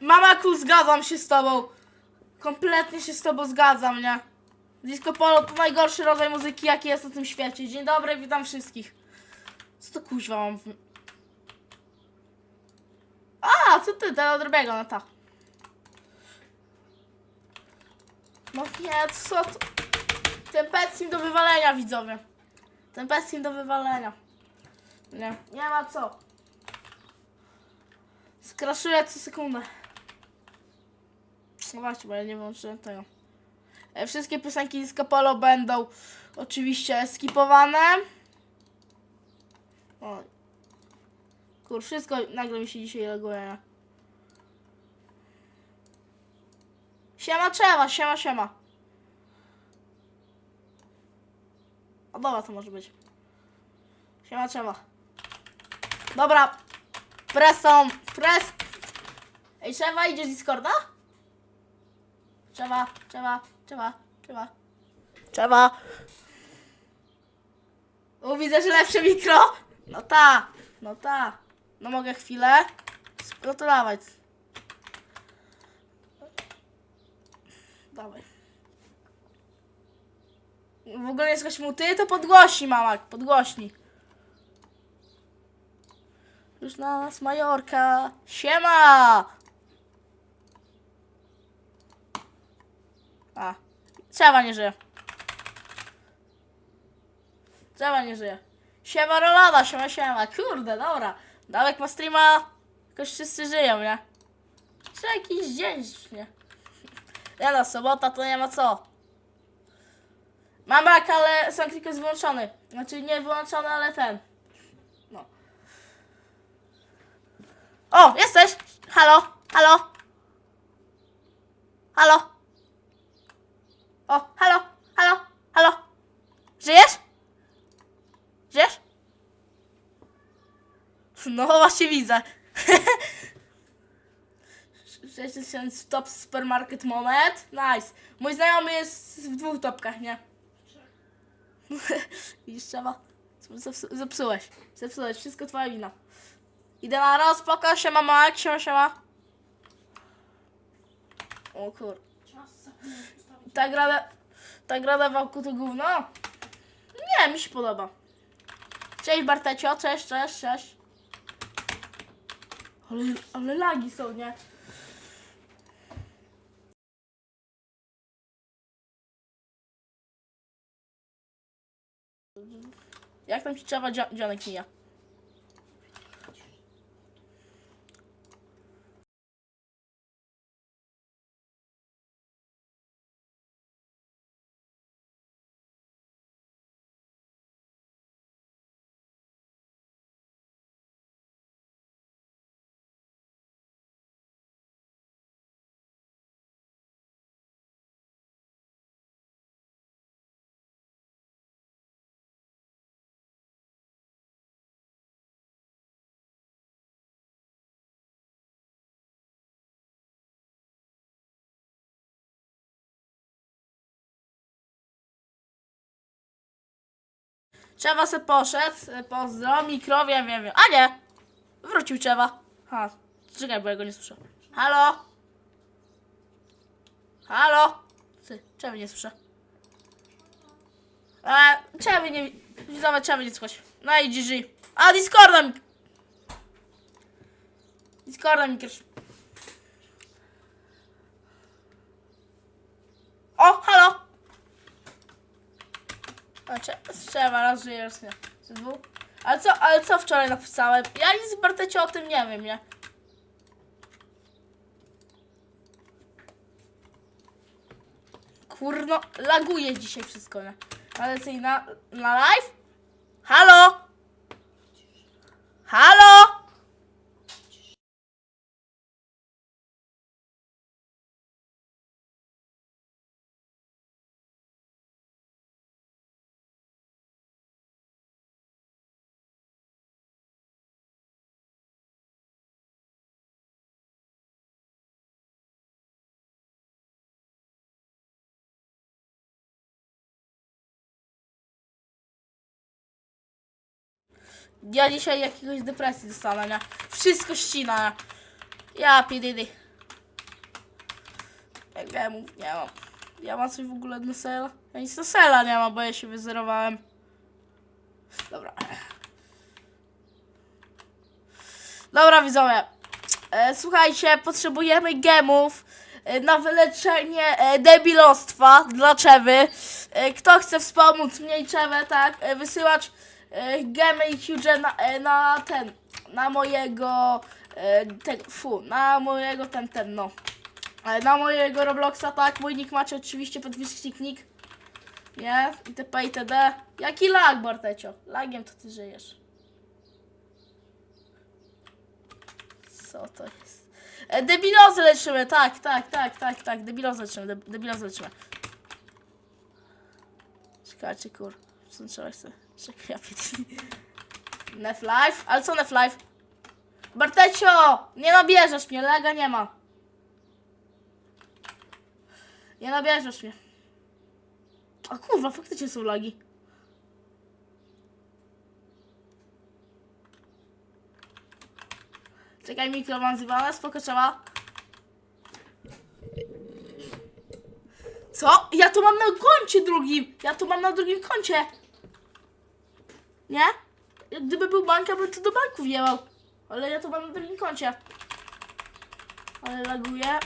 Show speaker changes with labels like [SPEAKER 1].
[SPEAKER 1] Mamaku, zgadzam się z tobą. Kompletnie się z tobą zgadzam, nie? Disco polo to najgorszy rodzaj muzyki, jaki jest na tym świecie. Dzień dobry, witam wszystkich. Co to kuźwa mam? A, co ty, ten odrobiego, no ta. No nie, co to? Ten petsim do wywalenia, widzowie. Ten petsim do wywalenia. Nie, nie ma co. Skraszuję co sekundę. No bo ja nie włączyłem tego. E, Wszystkie piosenki z Polo będą oczywiście skipowane. Kur, wszystko nagle mi się dzisiaj loguje. Siema trzeba, siema, siema. O dobra, to może być. Siema trzeba. Dobra. Presą, pres. Ej, trzeba idziesz z Discorda? Trzeba, trzeba, trzeba, trzeba. Trzeba. O, widzę, że lepsze mikro. No ta, no ta. No mogę chwilę. No to dawaj. W ogóle nie słychać mu ty, to podgłośni mama, podgłośni. Już na nas Majorka. Siema! A, Trzeba nie żyje. Trzeba nie żyje. Siema Rolada, siema siema. Kurde, dobra. Dawek ma streama. Jakoś wszyscy żyją, nie? Czy jakiś dzień, nie? Ja no, sobota to nie ma co. Mam rak, ale sam tylko jest wyłączony. Znaczy nie wyłączony, ale ten. No. O, jesteś! Halo, halo. Halo. O, halo, halo, halo. Żyjesz? Żyjesz? No właśnie widzę. 6000 top supermarket monet. Nice. Mój znajomy jest w dwóch topkach, nie? Widzisz, trzeba. Zepsu- Zepsułeś. Zepsułeś. Wszystko twoja wina. Idę na raz, spoko, siema Mark, siema, siema. O kur... Ta gra, ta gra na wałku to gówno? Nie, mi się podoba. Cześć Bartecio, cześć, cześć, cześć. Ale, ale lagi są, nie? Jak tam ci trzeba dzio- dzionek mija? Trzeba se poszedł, e, pozdro, mikro, wiem, wiem. A nie! Wrócił trzeba. Ha, czekaj, bo ja go nie słyszę. Halo? Halo? Ty, czemu nie słyszę? E, czemu nie... Widzowie, czemu nie słychać? No i GG. A, Discorda mi... Discorda mi. O, halo! A cze- trzeba raz żyjesz, nie? Z dwóch? Ale co, ale co wczoraj napisałem? Ja nic Bartecie o tym nie wiem, nie? Kurno, laguje dzisiaj wszystko, nie? Ale co na, na live? Halo? Halo? Ja dzisiaj jakiegoś depresji dostanę, nie? Wszystko ścina? Ja pidydy. gemów nie mam. Ja mam coś w ogóle na sela? Ja nic na sela nie mam, bo ja się wyzerowałem. Dobra. Dobra, widzowie. E, słuchajcie, potrzebujemy gemów e, na wyleczenie e, debilostwa dla Czewy. E, kto chce wspomóc mnie i Czewę, tak, wysyłać e, gemy i huge na, e, na ten, na mojego, e, ten, fu, na mojego ten, ten, no. E, na mojego Robloxa, tak, mój nick macie oczywiście pod nick. Nie? itp. itd. Jaki lag, Bartecio? Lagiem to ty żyjesz. Co to jest? E, debilozy leczymy, tak, tak, tak, tak, tak, debilozy leczymy, de, debilozy leczymy. Czekajcie, kur. Co trzeba chce? Nef life? Ale co Nef life? Bartecio! Nie nabierzesz mnie, lega nie ma. Nie nabierzesz mnie. A kurwa, faktycznie są lagi. Czekaj, mikro mam zjebane, spoko trzeba. Co? Ja to mam na koncie drugim. Ja to mam na drugim koncie. Nie? Gdyby był bank, ja bym to do banku wjechał. Ale ja to mam na drugim koncie. Ale laguje.